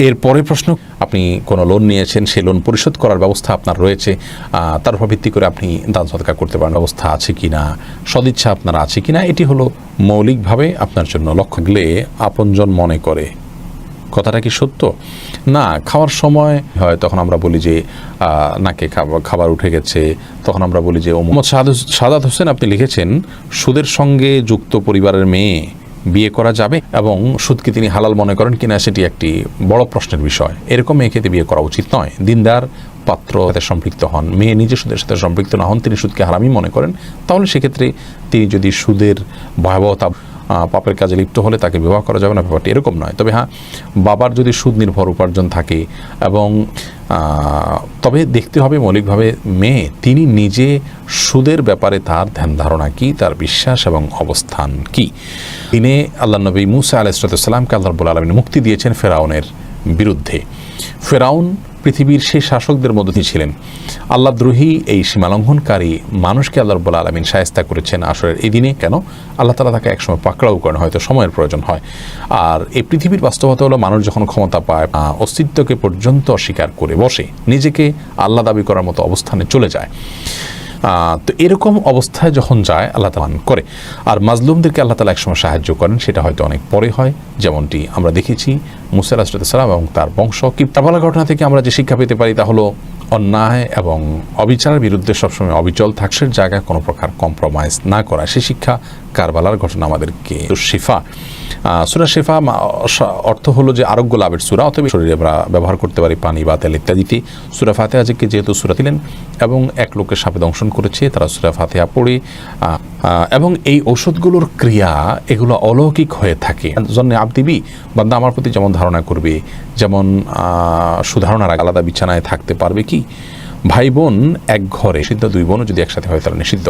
এর পরে প্রশ্ন, আপনি কোনো লোন নিয়েছেন, সেই লোন পরিশোধ করার ব্যবস্থা আপনার রয়েছে তার উপর ভিত্তি করে আপনি দান সদকা করতে পারেন, ব্যবস্থা আছে কি না সদিচ্ছা আপনার আছে কি না এটি হলো মৌলিকভাবে আপনার জন্য লক্ষ্য গেলে আপনজন মনে করে। কথাটা কি সত্য? না, খাওয়ার সময় হয় তখন আমরা বলি যে নাকে খাবার উঠে গেছে, তখন আমরা বলি যে মোহাম্মদ সাদ- সাদাত হোসেন আপনি লিখেছেন, সুদের সঙ্গে যুক্ত পরিবারের মেয়ে বিয়ে করা যাবে এবং সুদকে তিনি হালাল মনে করেন কিনা সেটি একটি বড় প্রশ্নের বিষয়। এরকম মেয়েকে বিয়ে করা উচিত নয়। দিনদার পাত্র সাথে সম্পৃক্ত হন। মেয়ে নিজে সুদের সাথে সম্পৃক্ত না হন, তিনি সুদকে হারামি মনে করেন। তাহলে সেক্ষেত্রে তিনি যদি সুদের ভয়াবহতা পাপের কাজে লিপ্ত হলে তাকে বিবাহ করা যাবে না, ব্যাপারটি এরকম নয়। তবে হ্যাঁ বাবার যদি সুদ নির্ভর উপার্জন থাকে এবং তবে দেখতে হবে মৌলিকভাবে মেয়ে, তিনি নিজে সুদের ব্যাপারে তার ধ্যান ধারণা কি, তার বিশ্বাস এবং অবস্থান কি? তিনি আল্লাহ নবী মুসা আলাইসালামকে আল্লাহ রবুল আলমিন মুক্তি দিয়েছেন ফেরাউনের বিরুদ্ধে। ফেরাউন পৃথিবীর সেই শাসকদের মধ্যে তিনি ছিলেন। আল্লাহ দ্রোহী এই সীমালঙ্ঘনকারী মানুষকে আল্লাহ রব্বুল আলমিন সায়স্তা করেছেন আসলে এই দিনে। কেন? আল্লাহ তালা তাকে একসময় পাকড়াও করেন, হয়তো সময়ের প্রয়োজন হয়। আর এই পৃথিবীর বাস্তবতা হলো মানুষ যখন ক্ষমতা পায় অস্তিত্বকে পর্যন্ত অস্বীকার করে বসে, নিজেকে আল্লাহ দাবি করার মতো অবস্থানে চলে যায়। তো এরকম অবস্থায় যখন যায়, আল্লাহ তালা করে। আর মাজলুমদেরকে আল্লাহ তালা একসময় সাহায্য করেন, সেটা হয়তো অনেক পরে হয়। যেমনটি আমরা দেখেছি মুসা সালাম এবং তার বংশ। কিপ্তাবালা ঘটনা থেকে আমরা যে শিক্ষা পেতে পারি তা হলো অন্যায় এবং অবিচারের বিরুদ্ধে সবসময় অবিচল থাকসের জায়গায় কোনো প্রকার কম্প্রোমাইজ না করা। সে শিক্ষা কারবালার ঘটনা আমাদেরকে শিফা সুরা শেফা অর্থ হলো যে আরোগ্য লাভের সুরা অথবা শরীরে আমরা ব্যবহার করতে পারি পানি বা তেল ইত্যাদিতে। সুরা ফাতেহাজিকে যেহেতু সুরা দিলেন এবং এক লোকের সাপে দংশন করেছে, তারা সুরা ফাতেহা পড়ে এবং এই ঔষধগুলোর ক্রিয়া এগুলো অলৌকিক হয়ে থাকে। জন্য আবদিবি বান্দা আমার প্রতি যেমন ধারণা করবে? যেমন সুধারণার আলাদা বিছানায় থাকতে পারবে কি? ভাই বোন এক ঘরে, নিষিদ্ধ দুই বোনও যদি একসাথে হয় তাহলে নিষিদ্ধ।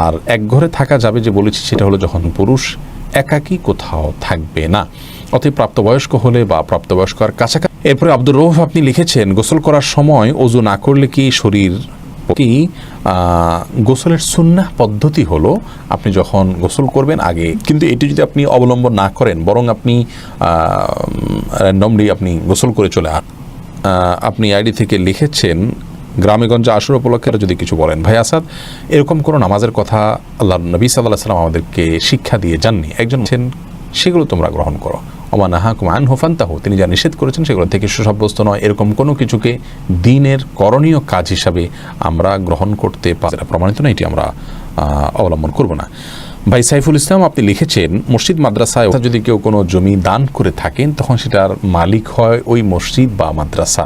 আর এক ঘরে থাকা যাবে যে বলেছি সেটা হলো যখন পুরুষ একাকী কোথাও থাকবে না। অতএব প্রাপ্তবয়স্ক হলে বা প্রাপ্তবয়স্ক আর কাছাকাছি এরপরে আব্দুর রৌফ আপনি লিখেছেন, গোসল করার সময় অজু না করলে কি শরীর কি গোসলের সুন্নাহ পদ্ধতি হলো আপনি যখন গোসল করবেন আগে। কিন্তু এটি যদি আপনি অবলম্বন না করেন, বরং আপনি র্যান্ডমলি আপনি গোসল করে চলে আন আপনি আইডি থেকে লিখেছেন গ্রামেগঞ্জে আসর উপলক্ষে যদি কিছু বলেন। ভাই আসাদ, এরকম কোনো নামাজের কথা আল্লাহ নবী সাল্লাহ সাল্লাম আমাদেরকে শিক্ষা দিয়ে যাননি। একজন সেগুলো তোমরা গ্রহণ করো। ওমান আহা কুমান হোফান্তাহু তিনি যা নিষেধ করেছেন সেগুলো থেকে সুসাব্যস্ত নয়। এরকম কোনো কিছুকে দিনের করণীয় কাজ হিসাবে আমরা গ্রহণ করতে পারি প্রমাণিত না এটি আমরা অবলম্বন করব না। ভাই সাইফুল ইসলাম, আপনি লিখেছেন, মসজিদ মাদ্রাসায় যদি কেউ কোনো জমি দান করে থাকেন, তখন সেটার মালিক হয় ওই মসজিদ বা মাদ্রাসা।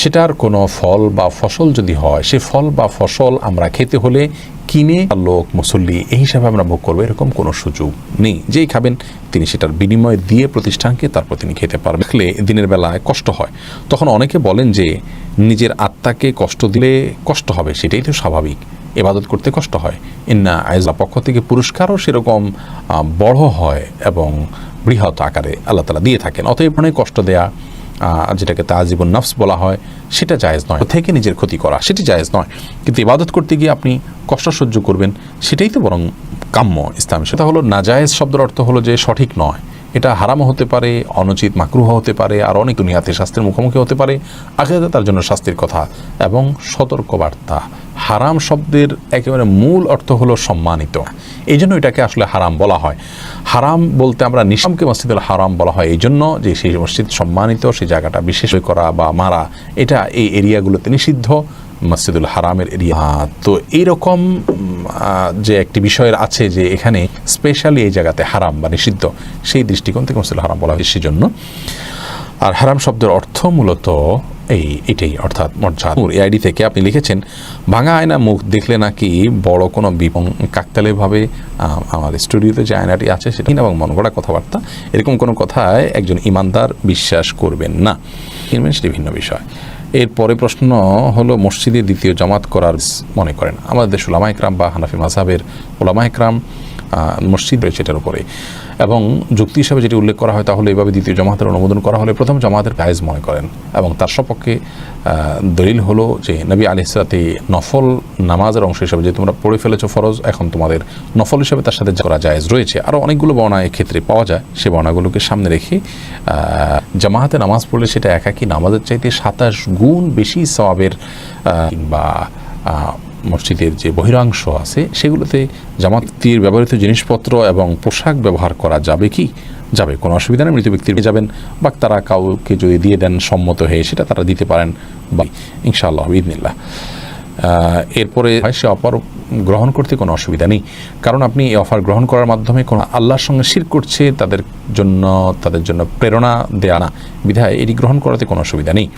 সেটার কোনো ফল বা ফসল যদি হয়, সে ফল বা ফসল আমরা খেতে হলে কিনে লোক মুসল্লি এই হিসাবে আমরা ভোগ করব, এরকম কোনো সুযোগ নেই। যেই খাবেন, তিনি সেটার বিনিময় দিয়ে প্রতিষ্ঠানকে তারপর তিনি খেতে পারবেন। দেখলে দিনের বেলায় কষ্ট হয়। তখন অনেকে বলেন যে, নিজের আত্মাকে কষ্ট দিলে কষ্ট হবে, সেটাই তো স্বাভাবিক। এবাদত করতে কষ্ট হয়। ইন্না আয়জা পক্ষ থেকে পুরস্কারও সেরকম বড় হয় এবং বৃহৎ আকারে আল্লাহ তালা দিয়ে থাকেন। অতএব অনেক কষ্ট দেয়া যেটাকে তাজীবন নফস বলা হয়, সেটা জায়েজ নয়। থেকে নিজের ক্ষতি করা, সেটি জায়েজ নয়। কিন্তু ইবাদত করতে গিয়ে আপনি কষ্ট সহ্য করবেন, সেটাই তো বরং কাম্য ইসলাম। সেটা হলো নাজায়েজ শব্দের অর্থ হলো যে সঠিক নয়। এটা হারামও হতে পারে, অনুচিত, মাকরুহ হতে পারে, আর অনেক দুনিয়াতে শাস্তির মুখোমুখি হতে পারে। আখেরাতে তার জন্য শাস্তির কথা এবং সতর্কবার্তা। হারাম শব্দের একেবারে মূল অর্থ হলো সম্মানিত। এই জন্য এটাকে আসলে হারাম বলা হয়। হারাম বলতে আমরা নিশামকে মসজিদুল হারাম বলা হয়। এই জন্য যে সেই মসজিদ সম্মানিত, সেই জায়গাটা বিশেষ করা বা মারা, এটা এই এরিয়াগুলোতে নিষিদ্ধ। মসজিদুল হারামের এরিয়া। তো এইরকম যে একটি বিষয়ের আছে যে এখানে স্পেশালি এই জায়গাতে হারাম বা নিষিদ্ধ, সেই দৃষ্টিকোণ থেকে মসজিদুল হারাম বলা হয় জন্য। আর হারাম শব্দের অর্থ মূলত এই, এটাই, অর্থাৎ মর্যাদা। আইডি থেকে আপনি লিখেছেন, ভাঙা আয়না মুখ দেখলে নাকি বড় কোনো বিপং কাকতালেভাবে আমার স্টুডিওতে যে আয়নাটি আছে সেটা এবং মন গড়া কথাবার্তা, এরকম কোনো কথায় একজন ইমানদার বিশ্বাস করবেন না। সেটি ভিন্ন বিষয়। এরপরে প্রশ্ন হলো, মসজিদে দ্বিতীয় জামাত করার মনে করেন আমাদের দেশ ওলামা একরাম বা হানাফি মাসাবের ওলামা একরাম মসজিদ রয়েছে এটার উপরে। এবং যুক্তি হিসাবে যেটি উল্লেখ করা হয় তাহলে এইভাবে দ্বিতীয় জামাতের অনুমোদন করা হলে প্রথম জামাতের জায়েজ মনে করেন। এবং তার সপক্ষে দলিল হলো যে নবী আলি ইসরাতে নফল নামাজের অংশ হিসাবে যে তোমরা পড়ে ফেলেছো ফরজ এখন তোমাদের নফল হিসাবে তার সাথে করা জায়েজ রয়েছে। আরও অনেকগুলো বর্ণা ক্ষেত্রে পাওয়া যায়। সে বর্ণাগুলোকে সামনে রেখে জামাতে নামাজ পড়লে সেটা একাকি নামাজের চাইতে সাতাশ গুণ বেশি আহ, কিংবা মসজিদের যে বহিরাংশ আছে, সেগুলোতে জামাতির ব্যবহৃত জিনিসপত্র এবং পোশাক ব্যবহার করা যাবে কি? যাবে, কোনো অসুবিধা নেই, মৃত ব্যক্তির যাবেন। বা তারা কাউকে যদি দিয়ে দেন সম্মত হয়ে, সেটা তারা দিতে পারেন বা ইনশাআল্লাহ ইদনিল্লাহ এরপরে সে অফার গ্রহণ করতে কোনো অসুবিধা নেই। কারণ আপনি এই অফার গ্রহণ করার মাধ্যমে কোনো আল্লাহর সঙ্গে শির করছে, তাদের জন্য তাদের জন্য প্রেরণা দেয়া না। বিধায় এটি গ্রহণ করাতে কোনো অসুবিধা নেই।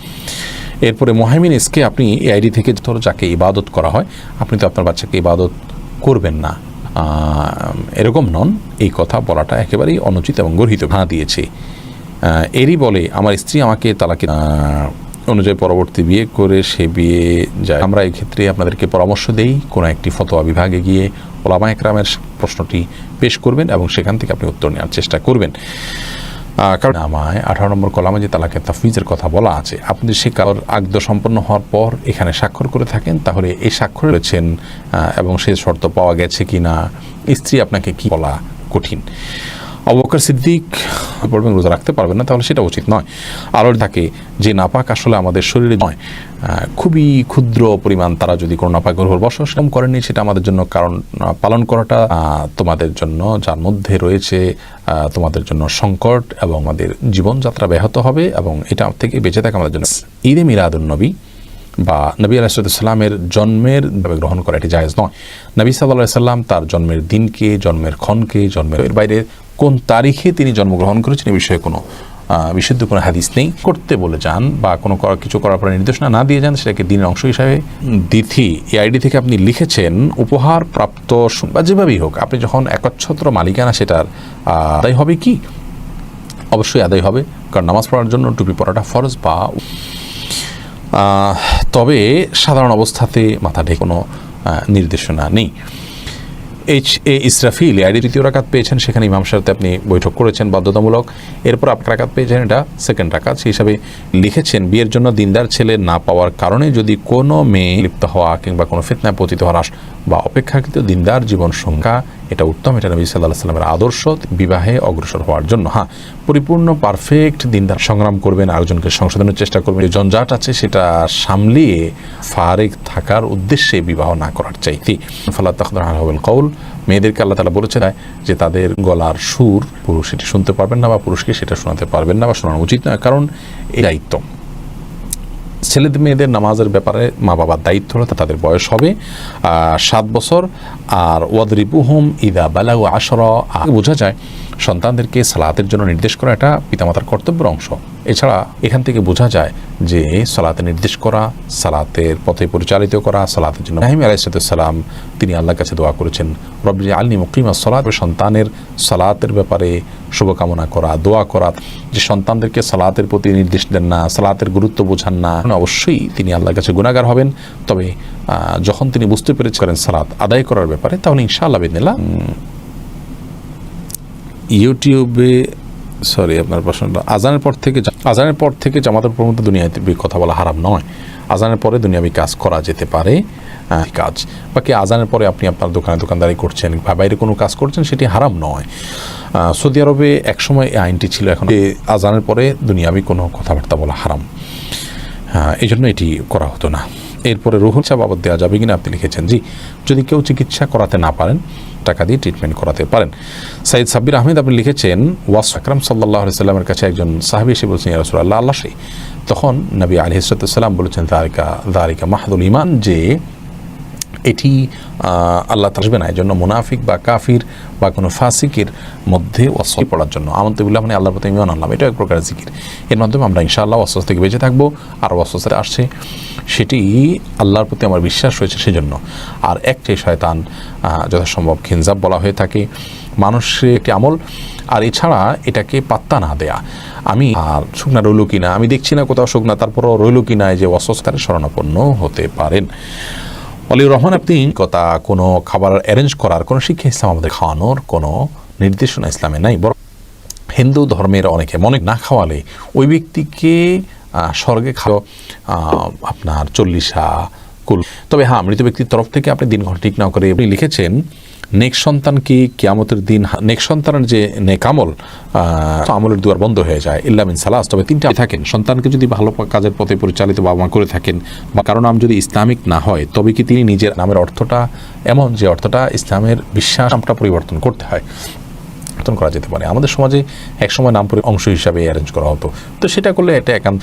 এরপরে মোহাইমিন এসকে আপনি এই আইডি থেকে ধরো যাকে ইবাদত করা হয়, আপনি তো আপনার বাচ্চাকে ইবাদত করবেন না। এরকম নন। এই কথা বলাটা একেবারেই অনুচিত এবং গর্হিত। ভাঁ দিয়েছে। এরই বলে আমার স্ত্রী আমাকে তালাকে অনুযায়ী পরবর্তী বিয়ে করে সে বিয়ে যায়। আমরা ক্ষেত্রে আপনাদেরকে পরামর্শ দেই, কোনো একটি ফতোয়া বিভাগে গিয়ে ওলামা একরামের প্রশ্নটি পেশ করবেন এবং সেখান থেকে আপনি উত্তর নেওয়ার চেষ্টা করবেন। কারণ আমায় আঠারো নম্বর কলামে যে তালাকে তাফিজের কথা বলা আছে, আপনি সে কারোর আগ্দ সম্পন্ন হওয়ার পর এখানে স্বাক্ষর করে থাকেন, তাহলে এই স্বাক্ষর রয়েছেন এবং সে শর্ত পাওয়া গেছে কি না স্ত্রী আপনাকে কি বলা কঠিন? অবকার সিদ্দিক পড়বেন রোজা রাখতে পারবেন না, তাহলে সেটা উচিত নয়। আলোর থাকে যে নাপাক আসলে আমাদের শরীরে নয়। খুবই ক্ষুদ্র পরিমাণ তারা যদি কোনো নাপাক গ্রহণ বসবাস করেনি, সেটা আমাদের জন্য কারণ পালন করাটা তোমাদের জন্য, যার মধ্যে রয়েছে তোমাদের জন্য সংকট এবং আমাদের জীবনযাত্রা ব্যাহত হবে এবং এটা থেকে বেঁচে থাকা আমাদের জন্য। ঈদে মিরাদুল নবী বা নবী আলাইসাল্লামের জন্মের ভাবে গ্রহণ করা এটি জায়েজ নয়। নবী সাল্লাহ সাল্লাম তার জন্মের দিনকে, জন্মের ক্ষণকে, জন্মের বাইরে কোন তারিখে তিনি জন্মগ্রহণ করেছেন এই বিষয়ে কোনো বিশুদ্ধ কোনো হাদিস নেই। করতে বলে যান বা কোনো কিছু করার পরে নির্দেশনা না দিয়ে যান, সেটাকে দিনের অংশ হিসাবে দিথি এই আইডি থেকে আপনি লিখেছেন, উপহার প্রাপ্ত বা যেভাবেই হোক, আপনি যখন একচ্ছত্র মালিকানা সেটার আদায় হবে কি? অবশ্যই আদায় হবে, কারণ নামাজ পড়ার জন্য টুপি পড়াটা ফরজ বা তবে সাধারণ অবস্থাতে মাথা ঢেকে কোনো নির্দেশনা নেই। এইচ এ ইসরাফিল আইডি তৃতীয় রাকাত পেয়েছেন, সেখানে ইমাম সাথে আপনি বৈঠক করেছেন বাধ্যতামূলক। এরপর আপনার রাকাত পেয়েছেন, এটা সেকেন্ড রাকাত। সেই হিসাবে লিখেছেন, বিয়ের জন্য দিনদার ছেলে না পাওয়ার কারণে যদি কোনো মেয়ে লিপ্ত হওয়া কিংবা কোনো ফিতনায় পতিত হওয়ার বা অপেক্ষাকৃত দিনদার জীবন সংখ্যা এটা উত্তম, এটা নবী সাল্লাহ সাল্লামের আদর্শ, বিবাহে অগ্রসর হওয়ার জন্য। হ্যাঁ পরিপূর্ণ পারফেক্ট দিনদার সংগ্রাম করবেন, আরেকজনকে সংশোধনের চেষ্টা করবেন। যে জঞ্জাট আছে সেটা সামলিয়ে ফারেক থাকার উদ্দেশ্যে বিবাহ না করার চাইতে। ফালা তখন হবেন কৌল মেয়েদেরকে আল্লাহ তালা বলেছে যে তাদের গলার সুর পুরুষ সেটি শুনতে পারবেন না বা পুরুষকে সেটা শোনাতে পারবেন না বা শোনানো উচিত নয়, কারণ এই দায়িত্ব। ছেলেদের মেয়েদের নামাজের ব্যাপারে মা বাবার দায়িত্ব হলো তা তাদের বয়স হবে সাত বছর। আর ওয়াদরিবুহুম ইদা বালাউ আশর। বোঝা যায় সন্তানদেরকে সালাতের জন্য নির্দেশ করা এটা পিতামাতার কর্তব্যের অংশ। এছাড়া এখান থেকে বোঝা যায় যে সালাতে নির্দেশ করা, সালাতের পথে পরিচালিত করা সালাতের জন্য ইব্রাহিম আলাইসালাম তিনি আল্লাহর কাছে দোয়া করেছেন, রব্বি আলনি মুকিমা সালাত সন্তানের সালাতের ব্যাপারে শুভকামনা করা, দোয়া করা। যে সন্তানদেরকে সালাতের প্রতি নির্দেশ দেন না, সালাতের গুরুত্ব বোঝান না অবশ্যই তিনি আল্লাহর কাছে গুণাগার হবেন। তবে যখন তিনি বুঝতে পেরেছে করেন সালাত আদায় করার ব্যাপারে, তাহলে ইনশাআল্লাহ বিদিল্লা ইউটিউবে সরি আপনার প্রশ্নটা। আজানের পর থেকে আজানের পর থেকে জামাতের প্রমুখ দুনিয়াতে কথা বলা হারাম নয়। আজানের পরে দুনিয়াবি কাজ করা যেতে পারে কাজ। বাকি আজানের পরে আপনি আপনার দোকানে দোকানদারি করছেন, বা বাইরে কোনো কাজ করছেন, সেটি হারাম নয়। সৌদি আরবে একসময় এই আইনটি ছিল, এখন আজানের পরে দুনিয়াবি কোনো কথাবার্তা বলা হারাম। হ্যাঁ এই জন্য এটি করা হতো না। এরপরে রুহুল চা বাবদ দেওয়া যাবে কিনা আপনি লিখেছেন। জি, যদি কেউ চিকিৎসা করাতে না পারেন, টাকা দিয়ে ট্রিটমেন্ট করাতে পারেন। সাইদ সাব্বির আহমেদ আপনি লিখেছেন, ওয়াস আকরাম সাল্লাহ সাল্লামের কাছে একজন সাহাবি এসে বলছেন ইয়ারসুল আল্লাহ আল্লাহ তখন নবী আলহিসাল্লাম বলেছেন, দারিকা দারিকা মাহাদুল ইমান যে এটি আল্লাহ আসবে না এই জন্য মুনাফিক বা কাফির বা কোনো ফাসিকের মধ্যে অস্বস্তি পড়ার জন্য। আমন্তিবুল্লাহ মানে আল্লাহর প্রতি ইমান আনলাম। এটা এক প্রকার জিকির। এর মাধ্যমে আমরা ইনশাআল্লাহ অস্বস্তি থেকে বেঁচে থাকব, আর অস্বস্তি আসছে। সেটি আল্লাহর প্রতি আমার বিশ্বাস রয়েছে সেজন্য। আর একটাই শয়তান যথাসম্ভব খিনজাব বলা হয়ে থাকে। মানুষের একটি আমল, আর এছাড়া এটাকে পাত্তা না দেয়া। আমি, আর শুকনা রইল কিনা, আমি দেখছি না কোথাও শুকনা, তারপরও রইল কিনা যে অস্বস্থার শরণাপন্ন হতে পারেন। অলিউর রহমান, আপনি কথা কোনো খাবার অ্যারেঞ্জ করার, কোনো শিক্ষা ইসলাম আমাদের খাওয়ানোর কোনো নির্দেশনা ইসলামে নাই। বরং হিন্দু ধর্মের অনেকে মনে না খাওয়ালে ওই ব্যক্তিকে স্বর্গে খাওয়া আপনার চল্লিশা কুল। তবে হ্যাঁ মৃত ব্যক্তির তরফ থেকে আপনি দিন ঘর ঠিক না করে আপনি লিখেছেন নেক সন্তানকে কিয়ামতের দিন নেক সন্তানের যে নেক আমল আমলের দুয়ার বন্ধ হয়ে যায়। ইল্লামিন সালাস। তবে তিনটা থাকেন। সন্তানকে যদি ভালো কাজের পথে পরিচালিত বাবা মা করে থাকেন, বা কারও নাম যদি ইসলামিক না হয়, তবে কি তিনি নিজের নামের অর্থটা, এমন যে অর্থটা ইসলামের বিশ্বাস নামটা পরিবর্তন করতে হয়। পরিবর্তন করা যেতে পারে। আমাদের সমাজে একসময় নাম অংশ হিসাবে অ্যারেঞ্জ করা হতো। তো সেটা করলে এটা একান্ত